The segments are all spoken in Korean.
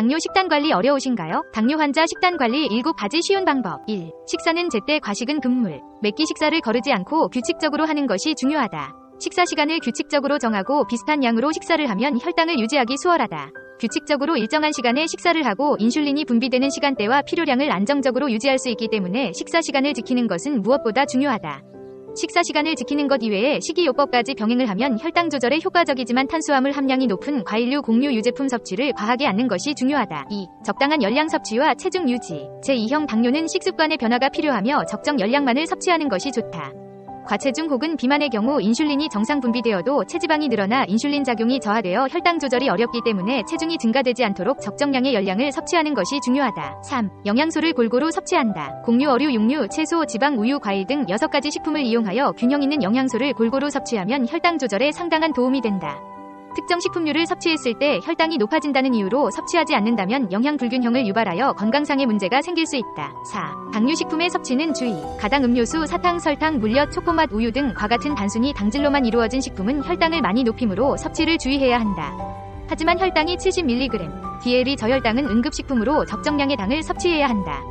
당뇨 식단 관리 어려우신가요? 당뇨 환자 식단 관리 7가지 쉬운 방법 1. 식사는 제때 과식은 금물. 매끼 식사를 거르지 않고 규칙적으로 하는 것이 중요하다. 식사 시간을 규칙적으로 정하고 비슷한 양으로 식사를 하면 혈당을 유지하기 수월하다. 규칙적으로 일정한 시간에 식사를 하고 인슐린이 분비되는 시간대와 필요량을 안정적으로 유지할 수 있기 때문에 식사 시간을 지키는 것은 무엇보다 중요하다. 식사 시간을 지키는 것 이외에 식이요법까지 병행을 하면 혈당 조절에 효과적이지만 탄수화물 함량이 높은 과일류 곡류 유제품 섭취를 과하게 않는 것이 중요하다. 2. 적당한 열량 섭취와 체중 유지. 제2형 당뇨는 식습관의 변화가 필요하며 적정 열량만을 섭취하는 것이 좋다. 과체중 혹은 비만의 경우 인슐린이 정상 분비되어도 체지방이 늘어나 인슐린 작용이 저하되어 혈당 조절이 어렵기 때문에 체중이 증가되지 않도록 적정량의 열량을 섭취하는 것이 중요하다. 3. 영양소를 골고루 섭취한다. 곡류, 어류, 육류, 채소, 지방, 우유, 과일 등 6가지 식품을 이용하여 균형 있는 영양소를 골고루 섭취하면 혈당 조절에 상당한 도움이 된다. 특정 식품류를 섭취했을 때 혈당이 높아진다는 이유로 섭취하지 않는다면 영양 불균형을 유발하여 건강상의 문제가 생길 수 있다. 4. 당류식품의 섭취는 주의. 가당 음료수, 사탕, 설탕, 물엿, 초코맛, 우유 등과 같은 단순히 당질로만 이루어진 식품은 혈당을 많이 높이므로 섭취를 주의해야 한다. 하지만 혈당이 70mg, DL이 저혈당은 응급식품으로 적정량의 당을 섭취해야 한다.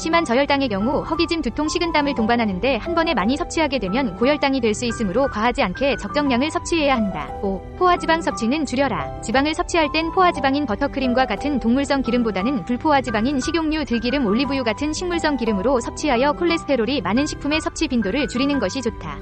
심한 저혈당의 경우 허기짐, 두통, 식은땀을 동반하는데 한 번에 많이 섭취하게 되면 고혈당이 될 수 있으므로 과하지 않게 적정량을 섭취해야 한다. 5. 포화지방 섭취는 줄여라. 지방을 섭취할 땐 포화지방인 버터크림과 같은 동물성 기름보다는 불포화지방인 식용유, 들기름, 올리브유 같은 식물성 기름으로 섭취하여 콜레스테롤이 많은 식품의 섭취 빈도를 줄이는 것이 좋다.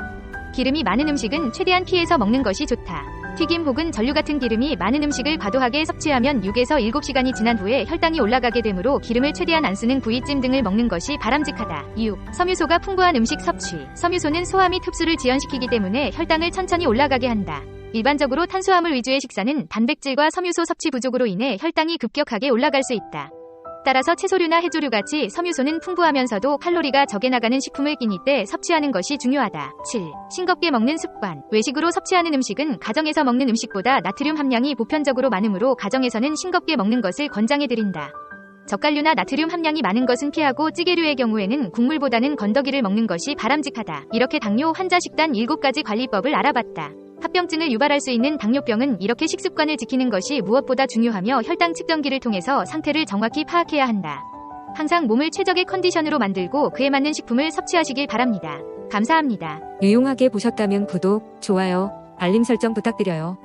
기름이 많은 음식은 최대한 피해서 먹는 것이 좋다. 튀김 혹은 전류 같은 기름이 많은 음식을 과도하게 섭취하면 6에서 7시간이 지난 후에 혈당이 올라가게 되므로 기름을 최대한 안 쓰는 구이찜 등을 먹는 것이 바람직하다. 6. 섬유소가 풍부한 음식 섭취. 섬유소는 소화 및 흡수를 지연시키기 때문에 혈당을 천천히 올라가게 한다. 일반적으로 탄수화물 위주의 식사는 단백질과 섬유소 섭취 부족으로 인해 혈당이 급격하게 올라갈 수 있다. 따라서 채소류나 해조류 같이 섬유소는 풍부하면서도 칼로리가 적게 나가는 식품을 끼니 때 섭취하는 것이 중요하다. 7. 싱겁게 먹는 습관. 외식으로 섭취하는 음식은 가정에서 먹는 음식보다 나트륨 함량이 보편적으로 많으므로 가정에서는 싱겁게 먹는 것을 권장해 드린다. 젓갈류나 나트륨 함량이 많은 것은 피하고 찌개류의 경우에는 국물보다는 건더기를 먹는 것이 바람직하다. 이렇게 당뇨 환자 식단 7가지 관리법을 알아봤다. 합병증을 유발할 수 있는 당뇨병은 이렇게 식습관을 지키는 것이 무엇보다 중요하며 혈당 측정기를 통해서 상태를 정확히 파악해야 한다. 항상 몸을 최적의 컨디션으로 만들고 그에 맞는 식품을 섭취하시길 바랍니다. 감사합니다. 유용하게 보셨다면 구독, 좋아요, 알림 설정 부탁드려요.